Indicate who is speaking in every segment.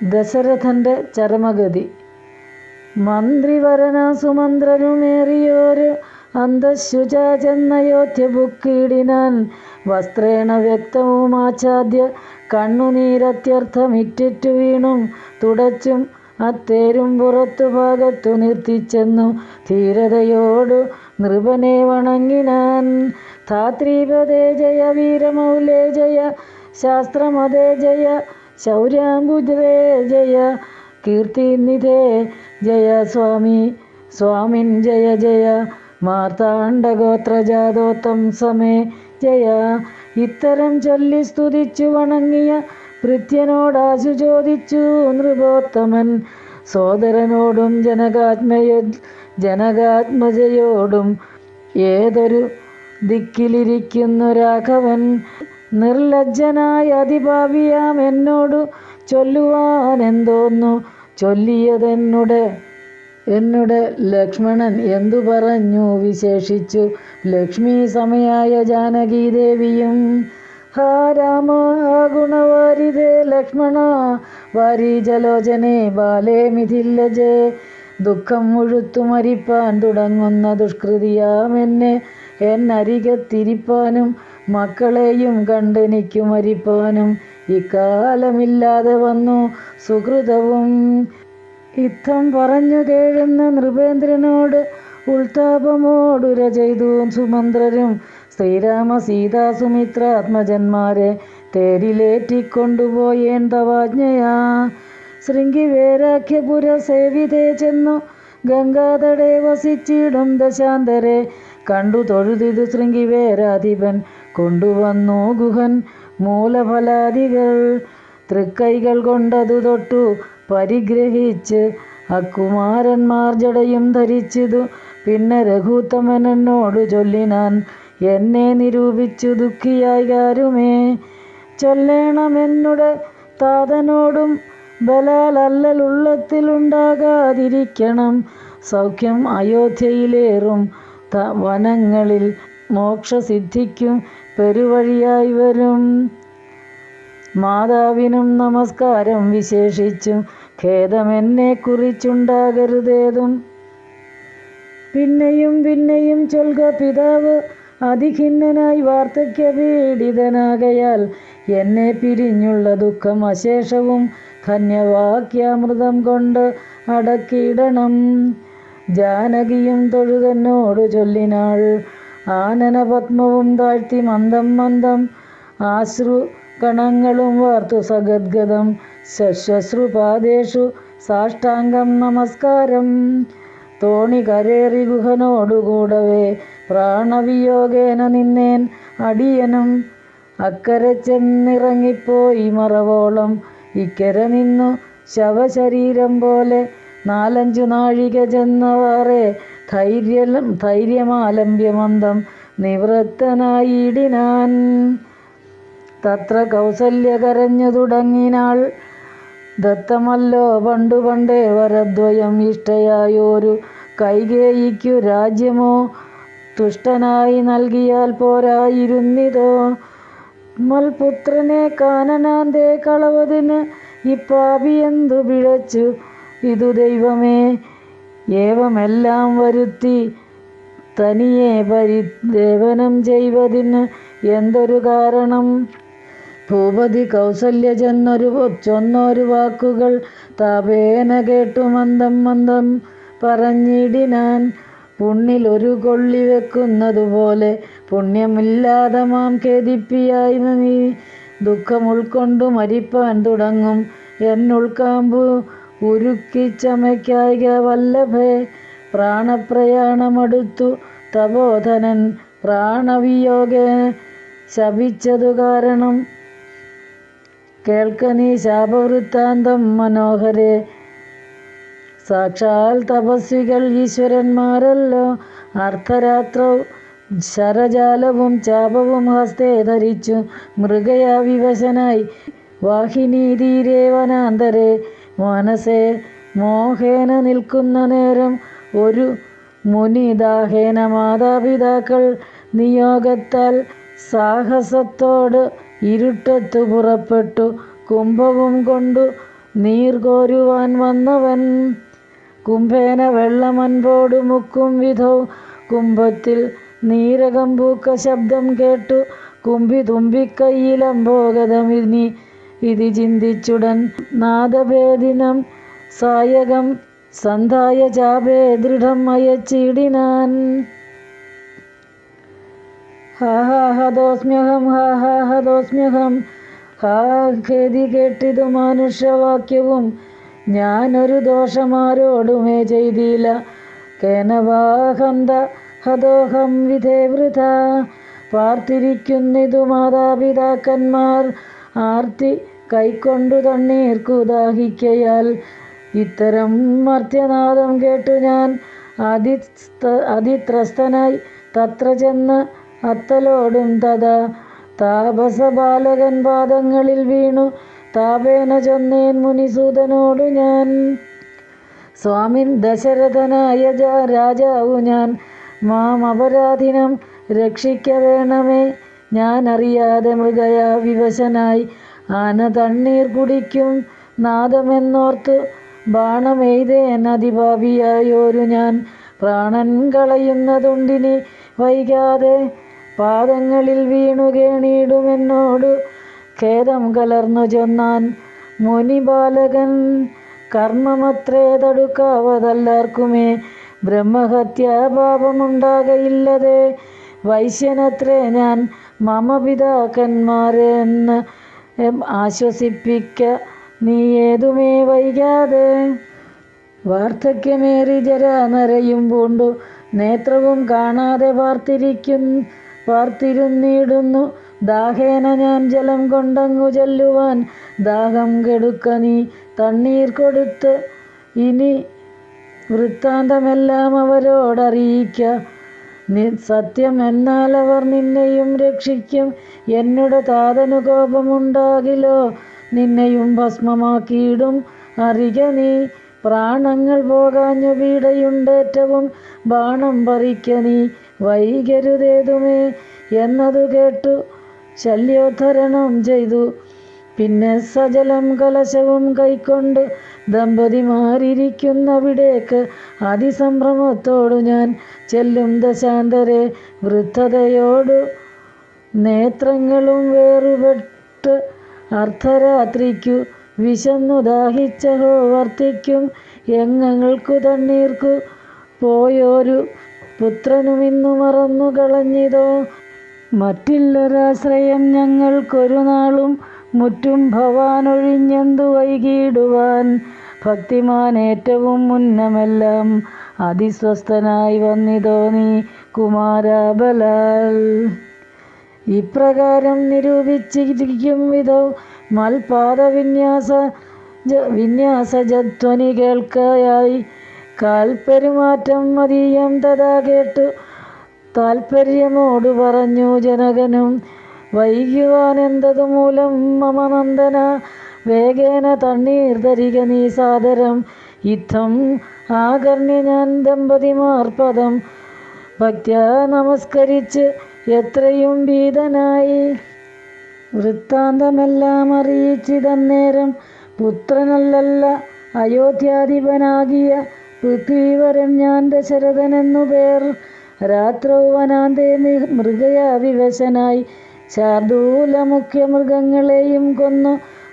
Speaker 1: ദശരഥന്റെ ചരമഗതി. മന്ത്രിവരന സുമന്ത്രനുമേറിയോര് അന്തശുചെന്നയോധ്യ ബുക്കിടിനാൻ വസ്ത്രേണ വ്യക്തവുമാച്ഛാദ്യ കണ്ണുനീരത്യർത്ഥമിറ്റിറ്റു വീണും തുടച്ചും അത്തേരും പുറത്തു ഭാഗത്തു നിർത്തിച്ചെന്നു ധീരതയോടു നൃപനെ വണങ്ങിനാൻ ധാത്രീപതേ ജയ വീരമൗലേ ജയ ശാസ്ത്രമതേ ജയ ശൗര്യാംബുജേ ജയ. കീർത്തി കീർത്തിനിധേ ജയ സ്വാമി. സ്വാമിൻ ജയ ജയ. മാർത്താണ്ഡഗോത്രജാതോത്തം സമേ ജയ. ഇത്തരം ചൊല്ലി സ്തുതിച്ചു വണങ്ങിയ ഭൃത്യനോടാശു ചോദിച്ചു നൃപോത്തമൻ. സോദരനോടും ജനകാത്മയ ജനകാത്മജയോടും ഏതൊരു ദിക്കിലിരിക്കുന്നു രാഘവൻ. നിർലജ്ജനായ അതിഭാവിയാം എന്നോടു ചൊല്ലുവാൻ എന്തോന്നു ചൊല്ലിയതെന്നുടെ എന്നുടെ ലക്ഷ്മണൻ എന്തു പറഞ്ഞു? വിശേഷിച്ചു ലക്ഷ്മി സമയായ ജാനകീദേവിയും. ഹാ രാമ ഗുണവാരിതേ ലക്ഷ്മണ വാരീജലോചനെ ബാലേ മിഥില്ലജേ. ദുഃഖം മുഴുത്തു മരിപ്പാൻ തുടങ്ങുന്ന ദുഷ്കൃതിയാമെന്നെ എന്നരികത്തിരിപ്പാനും മക്കളെയും കണ്ടെനിക്ക് മരിപ്പാനും ഇക്കാലമില്ലാതെ വന്നു സുഹൃതവും. ഇത്തം പറഞ്ഞു കേഴുന്ന നൃപേന്ദ്രനോട് ഉൾത്താപമോടുര ചെയ്തു സുമന്ത്രരും. ശ്രീരാമ സീതാ സുമിത്രാത്മജന്മാരെ തേരിലേറ്റിക്കൊണ്ടുപോയേൻ തവാജ്ഞയാ ശൃംഗിവേരാഖ്യപുര സേവിതേ ചെന്നു ഗംഗാതടേ വസിച്ചിടും ദശാന്തരെ. കണ്ടു തൊഴുതിതു ശൃംഗിവേരാധിപൻ കൊണ്ടുവന്നു ഗുഹൻ മൂലഫലാദികൾ. തൃക്കൈകൾ കൊണ്ടതു തൊട്ടു പരിഗ്രഹിച്ച് അക്കുമാരന്മാർ ജടയും ധരിച്ചതു. പിന്നെ രഘുത്തമൻ എന്നോട് ചൊല്ലിനാൻ എന്നെ നിരൂപിച്ചു ദുഃഖിയായി കാരുമേ ചൊല്ലേണമെന്നുടെ താതനോടും ബലാൽ അല്ലലുള്ളത്തിലുണ്ടാകാതിരിക്കണം സൗഖ്യം അയോധ്യയിലേറും വനങ്ങളിൽ മോക്ഷസിദ്ധിക്കും. പെരുവഴിയായി വരും. മാതാവിനും നമസ്കാരം വിശേഷിച്ചും. ഖേദമെന്നെ കുറിച്ചുണ്ടാകരുതേതും. പിന്നെയും പിന്നെയും ചൊൽക പിതാവ് അതിഖിന്നനായി വാർദ്ധക്യപീഡിതനാകയാൽ എന്നെ പിരിഞ്ഞുള്ള ദുഃഖം അശേഷവും ധന്യവാക്യാമൃതം കൊണ്ട് അടക്കിയിടണം. ജാനകിയും തൊഴുതെന്നോട് ചൊല്ലിനാൾ ആനനപത്മവും താഴ്ത്തി മന്ദം മന്ദം ആശ്രു കണങ്ങളും വാർത്തു സഗദ്ഗതം ശശ്വശ്രുപാദേഷു സാഷ്ടാംഗം നമസ്കാരം. തോണി കരേറി ഗുഹനോടുകൂടവേ പ്രാണവിയോഗേന നിന്നേൻ അടിയനും. അക്കരെ ചെന്നിറങ്ങിപ്പോയി മറവോളം ഇക്കരെ നിന്നു ശവശരീരം പോലെ നാലഞ്ചു നാഴിക ചെന്നവാറെ ധൈര്യം ധൈര്യമാലംബ്യമന്തം നിവൃത്തനായിടിനാൻ. തത്ര കൗസല്യ കരഞ്ഞു തുടങ്ങിനാൾ ദത്തമല്ലോ പണ്ടു പണ്ടേ വരദ്വയം ഇഷ്ടയായോരു കൈകേയിക്കു രാജ്യമോ തുഷ്ടനായി നൽകിയാൽ പോരായിരുന്നിതോ? മൽപുത്രനെ കാനനാന്തേ കളവതിന് ഇപ്പാപിയെന്തു പിഴച്ചു? ഇതു ദൈവമേ ഏവമെല്ലാം വരുത്തി തനിയെ പരിദേവനം ചെയ്വതിന് എന്തൊരു കാരണം? ഭൂപതി കൗസല്യ ചെന്നൊരു ചൊന്നൊരു വാക്കുകൾ താപേന കേട്ടു മന്ദം മന്ദം പറഞ്ഞിടിനാൻ. പുണ്ണിൽ ഒരു കൊള്ളി വെക്കുന്നതുപോലെ പുണ്യമില്ലാതെ മാം ഖേദിപ്പിയായി നീ ദുഃഖം ഉൾക്കൊണ്ടു മരിപ്പാൻ തുടങ്ങും. എന്നുൾക്കാമ്പു ഉരുക്കിച്ചമയ്ക്കായിക വല്ലഭേ പ്രാണപ്രയാണമടുത്തു തപോധനൻ പ്രാണവിയോഗേ. ശപിച്ചതു കാരണം കേൾക്കനി ശാപവൃത്താന്തം മനോഹരെ. സാക്ഷാൽ തപസ്വികൾ ഈശ്വരന്മാരല്ലോ. അർദ്ധരാത്ര ശരജാലവും ചാപവും ഹസ്തേ ധരിച്ചു മൃഗയാ വിവശനായി. വാഹിനീതീരേ വനാന്തരെ. മനസ്സേ മോഹേന നിൽക്കുന്ന നേരം ഒരു മുനിദാഹേന മാതാപിതാക്കൾ നിയോഗത്താൽ സാഹസത്തോട് ഇരുട്ടത്തു പുറപ്പെട്ടു കുംഭവും കൊണ്ടു നീർകോരുവാൻ വന്നവൻ. കുംഭേന വെള്ളമൻപോടു മുക്കും വിധൗ കുംഭത്തിൽ നീരകം പൂക്ക ശബ്ദം കേട്ടു കുമ്പി തുമ്പിക്കൈയിലംബോഗതമിനി ഇതി ചിന്തിച്ചുടൻ നാദഭേദിനം സായകം സന്ധായ ചാപേ ദൃഢം അയച്ചിടിനാൻ. ഹാ ഹാ ഹതോസ്മ്യഹം ഹാ ഖേദി കേട്ടിതു മനുഷ്യവാക്യവും. ഞാനൊരു ദോഷമാരോടുമേ ചെയ്തില്ല കേനവാഹന്ത ഹതോഹം വിധേ വൃഥ. പാർത്തിരിക്കുന്നിതു മാതാപിതാക്കന്മാർ. ആർത്തി കൈക്കൊണ്ടു തണ്ണീർക്കു ദാഹിക്കയാൽ ഇത്തരം മർത്യനാദം കേട്ടു ഞാൻ അതിസ്ത അതിത്രസ്തനായി. തത്ര ചെന്ന് അത്തലോടും തഥാ. താപസബാലകൻ പാദങ്ങളിൽ വീണു. താപേന ചൊന്നേൻ മുനിസൂതനോടു ഞാൻ. സ്വാമിൻ ദശരഥനായ രാജാവു ഞാൻ. മാം അപരാധിനം രക്ഷിക്ക വേണമേ ഞാൻ അറിയാതെ മൃഗയാ വിവശനായി ആന തണ്ണീർ കുടിക്കും. നാദമെന്നോർത്തു ബാണമെയ്തേൻ അതിപാപിയായോരു ഞാൻ. പ്രാണൻ കളയുന്നതുണ്ടിനി വൈകാതെ പാദങ്ങളിൽ വീണു കേണിയിടുമെന്നോടു ഖേദം കലർന്നു ചൊന്നാൻ. മുനിബാലകൻ കർമ്മമത്രേ തടുക്കാവതല്ലാർക്കുമേ. ബ്രഹ്മഹത്യാപാപമുണ്ടാകയില്ലതേ വൈശ്യനത്രേ ഞാൻ മമ പിതാക്കന്മാരെന്ന് എം ആശ്വസിപ്പിക്ക നീ ഏതുമേ വൈകാതെ. വാർദ്ധക്യമേറി ജര നരയും പൂണ്ടു. നേത്രവും കാണാതെ പാർത്തിരിക്കും പാർത്തിരുന്നിടുന്നു ദാഹേന ഞാൻ ജലം കൊണ്ടങ്ങു ചെല്ലുവാൻ ദാഹം കെടുക്ക നീ തണ്ണീർ കൊടുത്ത്. ഇനി വൃത്താന്തമെല്ലാം അവരോടറിയിക്ക. സത്യം എന്നാൽ അവർ നിന്നെയും രക്ഷിക്കും. എന്നുടെ താതനു കോപമുണ്ടാകിലോ നിന്നെയും ഭസ്മമാക്കിയിടും. അറിക നീ പ്രാണങ്ങൾ പോകാഞ്ഞു പീഡയുണ്ടേറ്റവും ബാണം പറിക്ക നീ. വൈകരുതേതുമേ? എന്നതു കേട്ടു ശല്യോദ്ധരണം ചെയ്തു. പിന്നെ സജലം കലശവും കൈക്കൊണ്ട് ദമ്പതിമാരിയ്ക്കുന്നവിടേക്ക് അതിസംഭ്രമത്തോടു ഞാൻ ചെല്ലും ദശാന്തരെ വൃദ്ധതയോടു നേത്രങ്ങളും വേറുപെട്ട് അർദ്ധരാത്രിക്കു വിശന്നു ദാഹിച്ചഹോ വർത്തിക്കും എങ്ങൾക്കു തണ്ണീർക്കു പോയോരു പുത്രനുമിന്നു മറന്നു കളഞ്ഞിതോ മറ്റില്ലൊരാശ്രയം ഞങ്ങൾക്കൊരു നാളും മുറ്റും ഭവാനൊഴിഞ്ഞെന്തു വൈകിടുവാൻ ഭക്തിമാൻ ഏറ്റവും മുന്നമെല്ലാം അതിസ്വസ്ഥനായി വന്നിതോ നീ കുമാരബലാൽ. ഇപ്രകാരം നിരൂപിച്ചിരിക്കും വിധോ മൽപാദവിന്യാസ വിന്യാസ വിന്യാസജധ്വനി കേൾക്കയായി കാൽപ്പെരുമാറ്റം മതീയം തഥാ കേട്ടു. താൽപ്പര്യമോടു പറഞ്ഞു ജനകനും വൈകുവാനെന്തതു മൂലം മമ നന്ദന വേഗേന തണ്ണീർ ധരിക നീ സാദരം. ഇത്തം ആകർണ്യ ഞാൻ ദമ്പതിമാർ പദം. ഭക്ത്യാ നമസ്കരിച്ച് എത്രയും ഭീതനായി. വൃത്താന്തമെല്ലാം അറിയിച്ചിതന്നേരം പുത്രനല്ലല്ല അയോധ്യാധിപനാകിയ പൃഥ്വീവരൻ ഞാൻ ദശരഥനെന്നു പേർ. രാത്രൗവനാന്തേ മൃഗയാ വിവശനായി. ശാർദൂല മുഖ്യ മൃഗങ്ങളെയും കൊന്നു.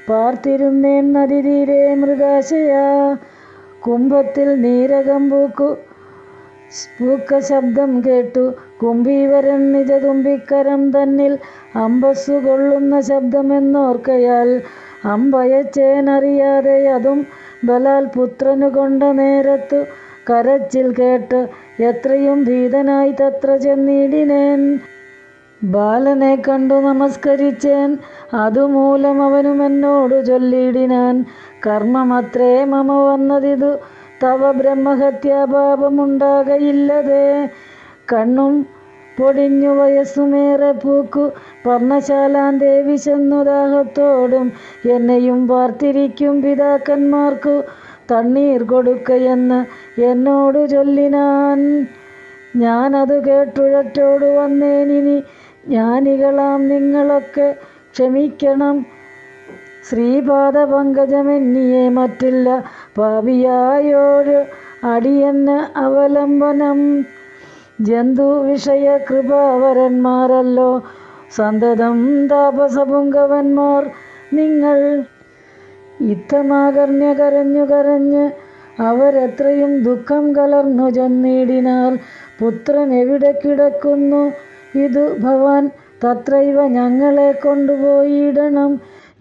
Speaker 1: പാർത്തിരുന്നേൻ നദിതീരെ മൃഗാശയ. കുംഭത്തിൽ നീരകം പൂക്കു. പൂക്ക ശബ്ദം കേട്ടു. കുംഭീവരൻ നിജ തുമ്പിക്കരം തന്നിൽ അമ്പസ്സു കൊള്ളുന്ന ശബ്ദമെന്നോർക്കയാൽ അമ്പയച്ചേനറിയാതെ അതും ബലാൽ പുത്രനു കൊണ്ട നേരത്തു കരച്ചിൽ കേട്ട് എത്രയും ഭീതനായി തത്ര ചെന്നിടിനേൻ. ബാലനെ കണ്ടു നമസ്കരിച്ചേൻ. അതുമൂലം അവനും എന്നോട് ചൊല്ലിയിടിനാൻ. കർമ്മമത്രേ മമ വന്നതിതു. തവ ബ്രഹ്മഹത്യാപാപമുണ്ടാകയില്ലതേ കണ്ണും പൊടിഞ്ഞു വയസ്സുമേറെ പൂക്കു. പർണശാലാൻ ദേവി ദാഹത്തോടും എന്നെയും വാർത്തിരിക്കും പിതാക്കന്മാർക്കു. തണ്ണീർ കൊടുക്കയെന്ന് എന്നോട് ചൊല്ലിനാൻ. ഞാനത് കേട്ടുഴറ്റോട് വന്നേനിനി. ജ്ഞാനികളാം നിങ്ങളൊക്കെ ക്ഷമിക്കണം. ശ്രീപാദ പങ്കജമെന്നിയെ മറ്റില്ല പാപിയായോരു അടിയെന്ന് അവലംബനം. ജന്തു വിഷയ കൃപാവരന്മാരല്ലോ. സന്തതം താപസപുങ്കവന്മാർ നിങ്ങൾ. ഇത്തമാകർണ്യ കരഞ്ഞു കരഞ്ഞ് അവരെത്രയും ദുഃഖം കലർന്നു ചെന്നിടിനാർ പുത്രൻ എവിടെ കിടക്കുന്നു? ഇതു ഭവാൻ തത്രൈവ ഞങ്ങളെ കൊണ്ടുപോയിടണം.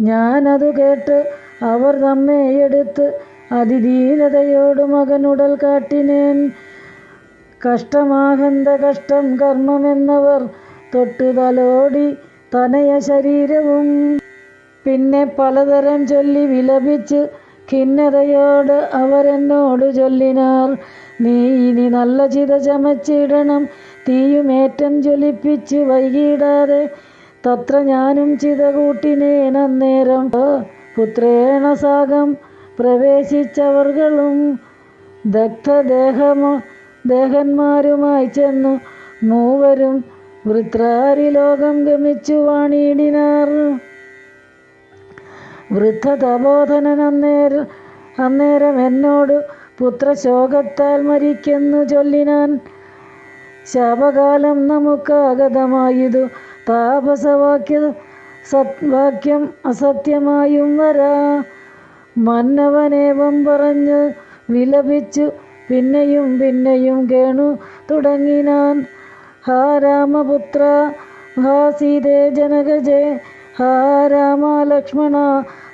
Speaker 1: ഞാനതു കേട്ട് അവർ നമ്മെ എടുത്ത് അതിദീനതയോടു മകനുടൽ കാട്ടിനേൻ. കഷ്ടമാകന്ത കഷ്ടം കർമ്മമെന്നവർ തൊട്ടു തലോടി തനയ ശരീരവും. പിന്നെ പലതരം ചൊല്ലി വിലപിച്ച് ഖിന്നതയോട് അവരെന്നോട് ചൊല്ലിനാർ. നീ ഇനി നല്ല ചിത ചമച്ചിടണം. തീയുമേറ്റം ജ്വലിപ്പിച്ച് വൈകിടാതെ തത്ര ഞാനും ചിത കൂട്ടിനേനന്നേരം പുത്രേണ സാഗം പ്രവേശിച്ചവർകളും ദഗ്ധദേഹമോ ദേഹന്മാരുമായി ചെന്നു. മൂവരും വൃത്രാരി ലോകം ഗമിച്ചു വാണിയിടിനാർ വൃദ്ധ തപോധനൻ അന്നേരം അന്നേരം എന്നോട് പുത്രശോകത്താൽ മരിക്കുന്നു ചൊല്ലിനാൻ ശാപകാലം നമുക്കാഗതമായതു. താപസവാക്യ സത്വാക്യം അസത്യമായും വരാ. മന്നവനേവം പറഞ്ഞു വിലപിച്ചു പിന്നെയും പിന്നെയും കേണു തുടങ്ങിനാൻ. ഹാ രാമപുത്ര ഹാ സീതേ ജനകജേ ഹാ രാമ ലക്ഷ്മണ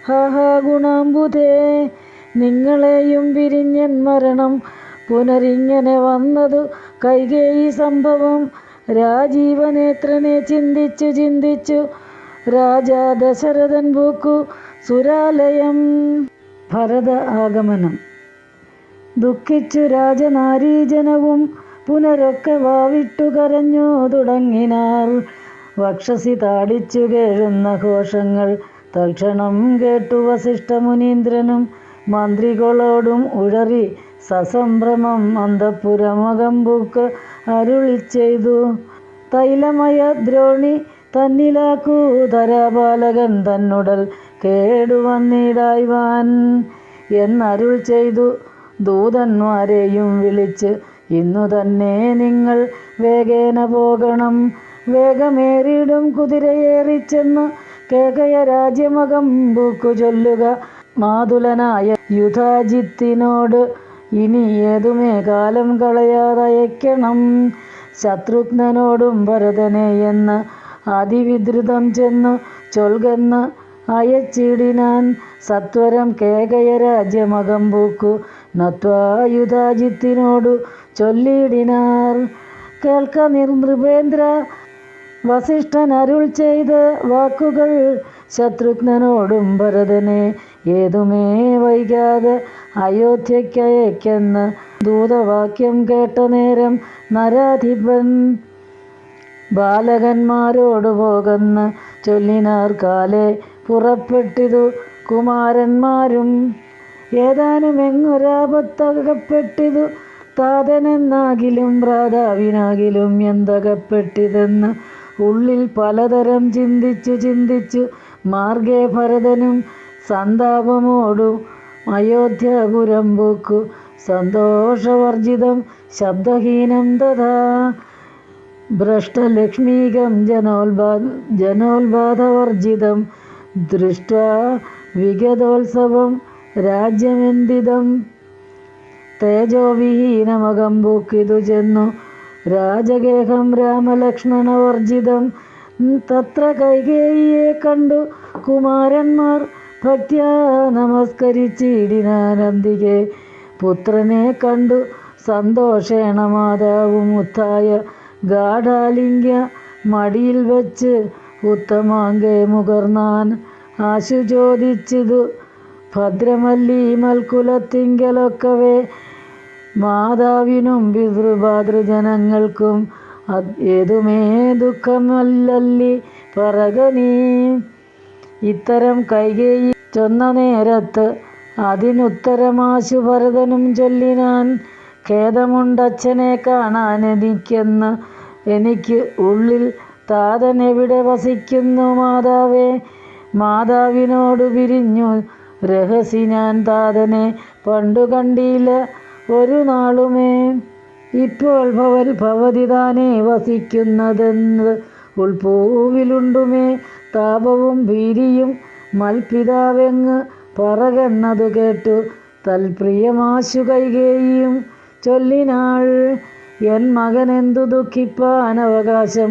Speaker 1: ഹാ ഹാ ഗുണാംബുധേ. നിങ്ങളെയും പിരിഞ്ഞൻ മരണം പുനരിങ്ങനെ വന്നതു കൈകേയി സംഭവം. രാജീവനേത്രനെ ചിന്തിച്ചു ചിന്തിച്ചു രാജാ ദശരഥൻ പൂക്കു സുരാലയം. ഭരത ആഗമനം. ദുഃഖിച്ചു രാജനാരീജനവും പുനരൊക്കെ വാവിട്ടു കരഞ്ഞു തുടങ്ങിനാർ വക്ഷസി താടിച്ചു കേഴുന്ന ഘോഷങ്ങൾ തൽക്ഷണം കേട്ടു വസിഷ്ഠ മുനീന്ദ്രനും മന്ത്രികളോടും ഉഴറി സസംഭ്രമം അന്തപുരമകമ്പുക്ക് അരുളി ചെയ്തു. തൈലമയ ദ്രോണി തന്നിലാക്കൂതരബാലകൻ തന്നുടൽ കേടുവന്നിടായ്വാൻ എന്നരുൾ ചെയ്തു. ദൂതന്മാരെയും വിളിച്ച് ഇന്നു തന്നെ നിങ്ങൾ വേഗേന പോകണം. വേഗമേറിയിടും കുതിരയേറിച്ചെന്ന് കേകയ രാജ്യമകം ബുക്കു ചൊല്ലുക. മാതുലനായ യുധാജിത്തിനോട് ഇനി ഏതുമേ കാലം കളയാതയക്കണം ശത്രുഘ്നോടും ഭരതനെ എന്ന് അതിവിദ്രുതം ചെന്നു ചൊൽകെന്ന് അയച്ചിടിനാൻ സത്വരം കേകയ രാജ്യമകമ്പൂക്കു നത്വായുധാജിത്തിനോടു ചൊല്ലിയിടിനാർ കേൾക്ക നിർനൃപേന്ദ്ര വസിഷ്ഠൻ അരുൾ ചെയ്ത വാക്കുകൾ ശത്രുഘ്നോടും ഭരതനെ ഏതുമേ വൈകാതെ അയോധ്യയ്ക്കയക്കെന്ന് ദൂതവാക്യം കേട്ട നേരം നരാധിപൻ ബാലകന്മാരോട് പോകുന്ന ചൊല്ലിനാർ കാലെ പുറപ്പെട്ടിതു കുമാരന്മാരും. ഏതാനും എങ്ങൊരാപത്തകപ്പെട്ടിതു താതനെന്നാകിലും ഭ്രാതാവിനാകിലും എന്തകപ്പെട്ടിതെന്ന് ഉള്ളിൽ പലതരം ചിന്തിച്ചു ചിന്തിച്ചു മാർഗേ ഭരതനും സന്താപമോടും അയോധ്യപുരം പൂക്കു സന്തോഷവർജിതം ശബ്ദഹീനം തഥാ. ഭ്രഷ്ടലക്ഷ്മീകം ജനോത്ബാ ജനോത്ബാധവർജിതം ദൃഷ്ട്വാ വിഗതോത്സവം രാജ്യമെന്തിതം. തേജോവിഹീനമകം പൂക്കിതു ചെന്നു രാജഗേഹം രാമലക്ഷ്മണവർജിതം. തത്ര കൈകേയിയെ കണ്ടു കുമാരന്മാർ ഭക്ത്യാ നമസ്കരിച്ചിടിനാനന്ദികെ പുത്രനെ കണ്ടു സന്തോഷേണ മാതാവും മുത്തായ ഗാഠാലിംഗ്യ മടിയിൽ വെച്ച് ഉത്തമാങ്കെ മുകർന്നാൻ ആശു ചോദിച്ചതു ഭദ്രമല്ലി മൽക്കുലത്തിങ്കലൊക്കവേ മാതാവിനും പിതൃഭാതൃജനങ്ങൾക്കും ഏതുമേ ദുഃഖമല്ലല്ലി പറക നീ ഇത്തരം കൈകേയി ചൊന്ന നേരത്ത് അതിനുത്തരമാശു ഭരതനും ചൊല്ലിനാൻ ഖേദമുണ്ടച്ഛനെ കാണാൻ എനിക്കെന്ന് എനിക്ക് ഉള്ളിൽ താതൻ എവിടെ വസിക്കുന്നു മാതാവേ? മാതാവിനോട് പിരിഞ്ഞു രഹസി ഞാൻ താതനെ പണ്ടു കണ്ടില്ല ഒരു നാളുമേ. ഇപ്പോൾ ഭവൽ ഭവതി താനേ വസിക്കുന്നതെന്ന് ഉൾപൂവിലുണ്ടുമേ താപവും ഭീതിയും മൽപിതാവെങ്ങ് പറകെന്നതു കേട്ടു. തൽപ്രിയമാശു കൈകേയും ചൊല്ലിനാൾ എൻ മകനെന്തു ദുഃഖിപ്പാൻ അനവകാശം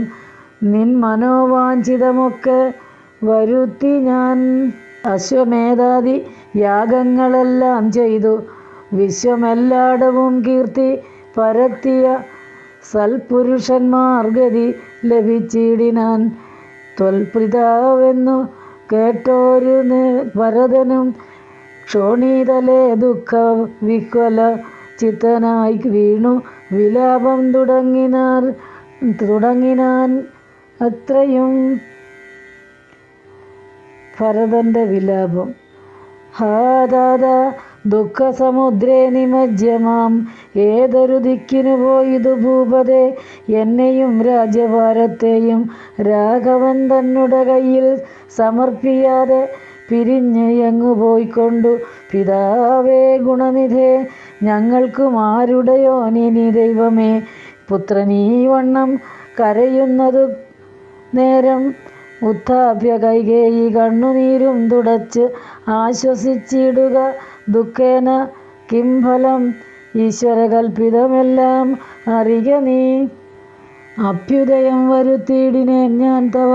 Speaker 1: നിൻ മനോവാഞ്ചിതമൊക്കെ വരുത്തി ഞാൻ അശ്വമേധാദി യാഗങ്ങളെല്ലാം ചെയ്തു. വിശ്വമെല്ലായിടവും കീർത്തി പരത്തിയ സൽപുരുഷന്മാർ ഗതി ലഭിച്ചിടിനാൻ ത്വൽപിതാവെന്നു കേട്ടോരു ഭരതനും ക്ഷോണീതലേ ദുഃഖ വിഹ്വല ചിത്തനായി വീണു. വിലാപം തുടങ്ങിനാർ തുടങ്ങിനാൻ അത്രയും ഭരതന്റെ വിലാപം. ഹാ ദാദ ദുഃഖസമുദ്രേ നിമജ്യമാം ഏതൊരു ദിക്കിനു പോയിതു ഭൂപതേ. എന്നെയും രാജഭാരത്തെയും രാഘവൻ തന്നുടെ കയ്യിൽ സമർപ്പിയാതെ പിരിഞ്ഞ് എങ്ങു പോയിക്കൊണ്ടു? പിതാവേ ഗുണനിധേ ഞങ്ങൾക്കും ആരുടെയോ നീ ദൈവമേ. പുത്രനീ വണ്ണം കരയുന്നതു നേരം ഉത്ഥാപ്യ കൈകേയി കണ്ണുനീരും തുടച്ച് ആശ്വസിച്ചിടുക ദുഃഖേന കിം ഫലം? ഈശ്വരകൽപ്പിതമെല്ലാം അറിയ നീ. അഭ്യുദയം വരുത്തിയിടിനേൻ ഞാൻ തവ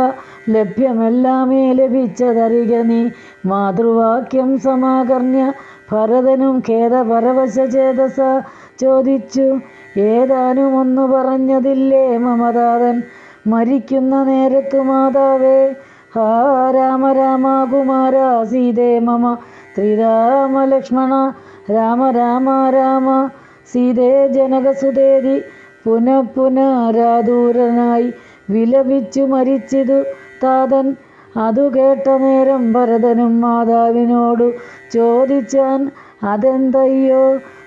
Speaker 1: ലഭ്യമെല്ലാമേ ലഭിച്ചതറിക നീ. മാതൃവാക്യം സമാകർണ്യ ഭരതനും ഖേദപരവശ ചേതസ ചോദിച്ചു. ഏതാനും ഒന്നു പറഞ്ഞതില്ലേ മമതാതൻ മരിക്കുന്ന നേരത്തു മാതാവേ ഹാ രാമ രാമ സീതേ മമ ശ്രീരാമ ലക്ഷ്മണ രാമ രാമ രാമ സീതേ ജനകസുതേരി പുനഃ പുനരാദൂരനായി വിലപിച്ചു മരിച്ചിതു താതൻ. അതു കേട്ട നേരം ഭരതനും മാതാവിനോടു ചോദിച്ചാൻ അതെന്തയ്യോ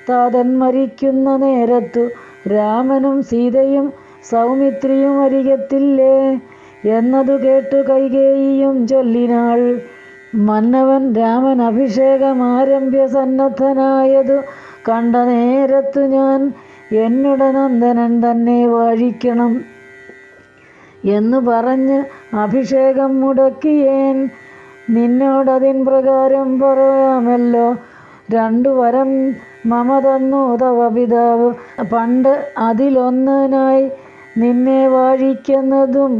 Speaker 1: താതൻ മരിക്കുന്ന നേരത്തു രാമനും സീതയും സൗമിത്രിയും അരികത്തില്ലേ? എന്നതു കേട്ടു കൈകേയിയും ചൊല്ലിനാൾ. മന്നവൻ രാമൻ അഭിഷേകം ആരംഭ്യ സന്നദ്ധനായതു കണ്ട നേരത്തു ഞാൻ എന്നുടനന്ദനൻ തന്നെ വാഴിക്കണം എന്നു പറഞ്ഞ് അഭിഷേകം മുടക്കിയേൻ. നിന്നോടതിൻ പ്രകാരം പറയാമല്ലോ. രണ്ടു വരം മമ തന്നു തവ പിതാവ്. പണ്ട് അതിലൊന്നനായി നിന്നെ വാഴിക്കുന്നതും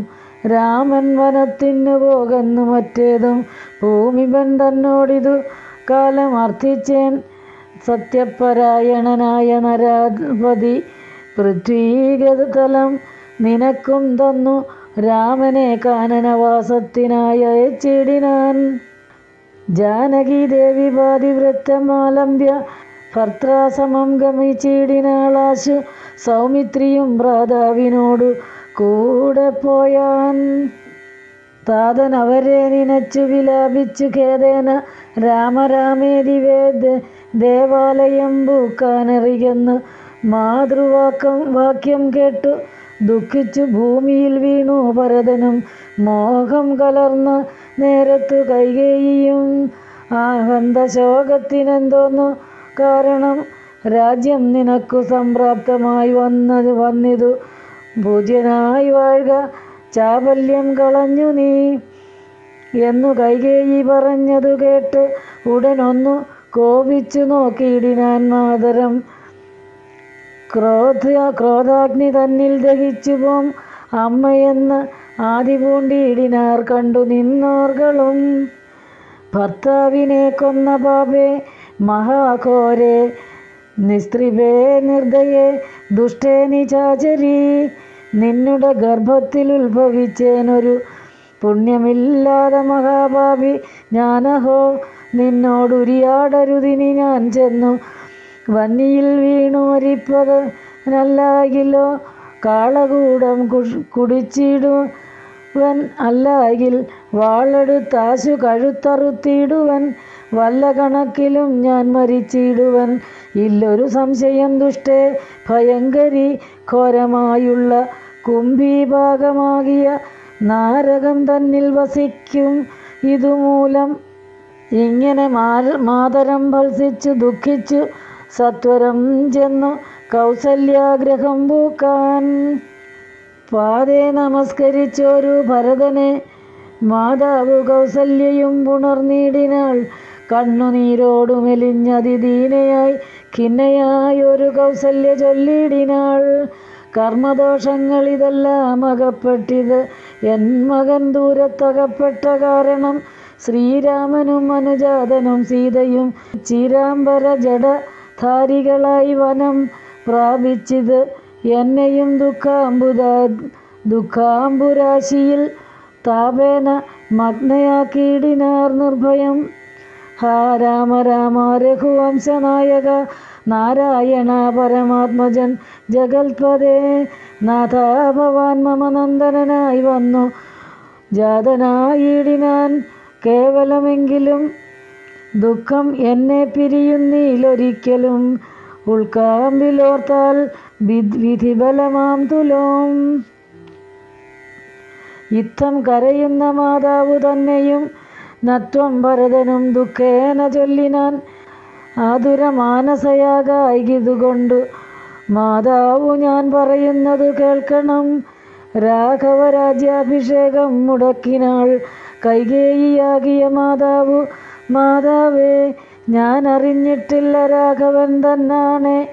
Speaker 1: രാമൻ വനത്തിനു പോകുന്നു മറ്റേതും ഭൂമിപൻ തന്നോടിതു കാലം അർത്ഥിച്ചേൻ സത്യപരായണനായ നരാധിപതി പൃഥ്വീഗതലം നിനക്കും തന്നു രാമനെ കാനനവാസത്തിനായി അയച്ചിടിനാൻ. ജാനകി ദേവി പാതിവൃത്തമാലംബ്യ ഭർത്താസമം ഗമിച്ചിടിനാളാശു സൗമിത്രിയും ഭ്രാതാവിനോടു കൂടെ പോയാൻ താതൻ അവരെ നനച്ചു വിലാപിച്ചു ഖേദേന രാമരാമേരി വേദ ദേവാലയം പൂക്കാനറിയുന്നു. മാതൃവാക്കം വാക്യം കേട്ടു. ദുഃഖിച്ചു ഭൂമിയിൽ വീണു ഭരതനും. മോഹം കലർന്ന നേരത്തു കൈകേയും ആ ഹന്തശോകത്തിനെന്തോന്നു കാരണം രാജ്യം നിനക്കു സംപ്രാപ്തമായി വന്നത് വന്നിതു. പൂജ്യനായി വാഴുക ചാബല്യം കളഞ്ഞു നീ. എന്നു കൈകേയി പറഞ്ഞതു കേട്ട് ഉടനൊന്നു കോപിച്ചു നോക്കിയിടിനാൻ മാതരം. ക്രോധ ക്രോധാഗ്നി തന്നിൽ ദഹിച്ചു പോം. അമ്മയെന്ന് ആദിപൂണ്ടിയിടിനാർ കണ്ടു നിന്നോർകളും. ഭർത്താവിനെ കൊന്ന പാപേ മഹാഘോരെ നിസ്ത്രിപേ നിർദ്ദയെ ദുഷ്ടേ നിചാചരി. നിന്നുടെ ഗർഭത്തിൽ ഉത്ഭവിച്ചേനൊരു പുണ്യമില്ലാതെ മഹാഭാവി ഞാനഹോ നിന്നോടുരിയാടരുതിനി ഞാൻ ചെന്നു. വന്നിയിൽ വീണു മരിപ്പത് നല്ലാകിലോ കാളകൂടം കുടിച്ചിടുവൻ അല്ലാകിൽ വാളെടുത്താശു കഴുത്തറുത്തിടുവൻ വല്ല കണക്കിലും ഞാൻ മരിച്ചിടുവൻ. ഇല്ലൊരു സംശയം ദുഷ്ടേ ഭയങ്കരി ഘോരമായുള്ള കുംഭീഭാഗമാകിയ നാരകം തന്നിൽ വസിക്കും. ഇതുമൂലം ഇങ്ങനെ മാതരം ഭത്സിച്ചു ദുഃഖിച്ചു സത്വരം ചെന്നു കൗസല്യാഗ്രഹം പൂക്കാൻ. പാതെ നമസ്കരിച്ചൊരു ഭരതനെ മാതാവ് കൗസല്യയും പുണർനീടിനാൾ കണ്ണുനീരോടു മെലിഞ്ഞതിദീനയായി ഖിന്നയായി ഒരു കൗസല്യ ചൊല്ലിടിനാൾ. കർമ്മദോഷങ്ങൾ ഇതെല്ലാം അകപ്പെട്ടിത്. എൻ മകൻ ദൂരത്തകപ്പെട്ട കാരണം ശ്രീരാമനും അനുജാതനും സീതയും ചീരാംബര ജഡധാരികളായി വനം പ്രാപിച്ചത്. എന്നെയും ദുഃഖാംബുദ ദുഃഖാംബുരാശിയിൽ താപേന മഗ്നയാക്കിയിടിനാർ നിർഭയം. രാമ രാമ രഘുവംശനായക നാരായണ പരമാത്മജൻ ജഗൽപദേ നാഥ ഭവാൻ മമ നന്ദനനായി വന്നു. ജാതനായിടിനാൻ കേവലമെങ്കിലും ദുഃഖം എന്നെ പിരിയുന്നീലൊരിക്കലും ഉൾക്കാമ്പിലോർത്താൽ വിധ് വിധിബലമാം തുലോം. ഇത്തം കരയുന്ന മാതാവ് തന്നെയും നത്വം ഭരതനും ദുഃഖേന ചൊല്ലിനാൻ ആതുര മാനസയാകായികൊണ്ടു മാതാവു ഞാൻ പറയുന്നത് കേൾക്കണം. രാഘവരാജ്യാഭിഷേകം മുടക്കിനാൾ കൈകേയിയാകിയ മാതാവു മാതാവേ ഞാൻ അറിഞ്ഞിട്ടില്ല രാഘവൻ തന്നാണ്.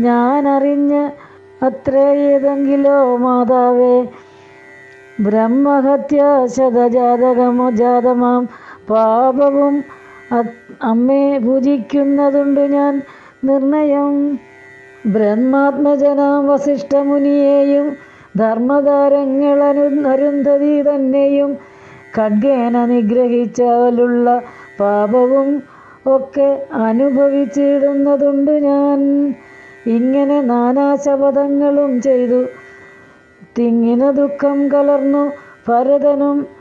Speaker 1: ഞാൻ അറിഞ്ഞ് അത്രേ ഏതെങ്കിലോ മാതാവേ. ബ്രഹ്മഹത്യ ശതജാതകമോ ജാതമാം. പാപവും അമ്മേ പൂജിക്കുന്നതുണ്ട് ഞാൻ. നിർണയം. ബ്രഹ്മാത്മജനാം വസിഷ്ഠമുനിയെയും ധർമ്മതാരങ്ങൾ അനു അരുന്ധതി തന്നെയും ഖഡ്ഗേന നിഗ്രഹിച്ചാലുള്ള പാപവും ഒക്കെ അനുഭവിച്ചിടുന്നതുണ്ട് ഞാൻ. ഇങ്ങനെ നാനാശപഥങ്ങളും ചെയ്തു. തിങ്ങിന ദുഃഖം കലർന്നു ഭരതനും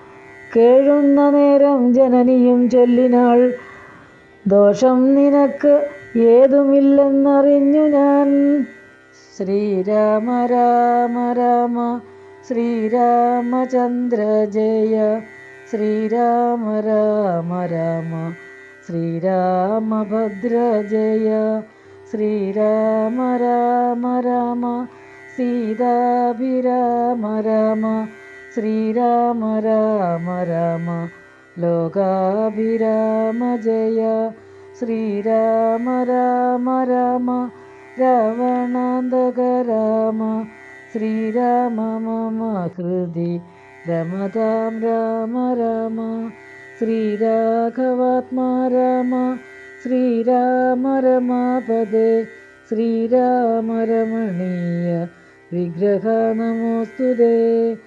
Speaker 1: കേഴുന്ന നേരം ജനനിയും ചൊല്ലിനാൾ. ദോഷം നിനക്ക് ഏതുമില്ലെന്നറിഞ്ഞു ഞാൻ. ശ്രീരാമ രാമ രാമ ശ്രീരാമചന്ദ്ര ജയ. ശ്രീരാമ രാമ രാമ ശ്രീരാമഭദ്ര ജയ. ശ്രീരാമ രാമ രാമ സീതാഭിരാമ രാമ. श्रीराम राम राम लोकाभिराम जय। श्रीराम राम राम रमण राम श्रीराम मम हृदि रमतां राम राम। श्रीराघवात्मा राम। श्रीराम रमापदे। श्रीराम रमणीय विग्रह नमोऽस्तु दे।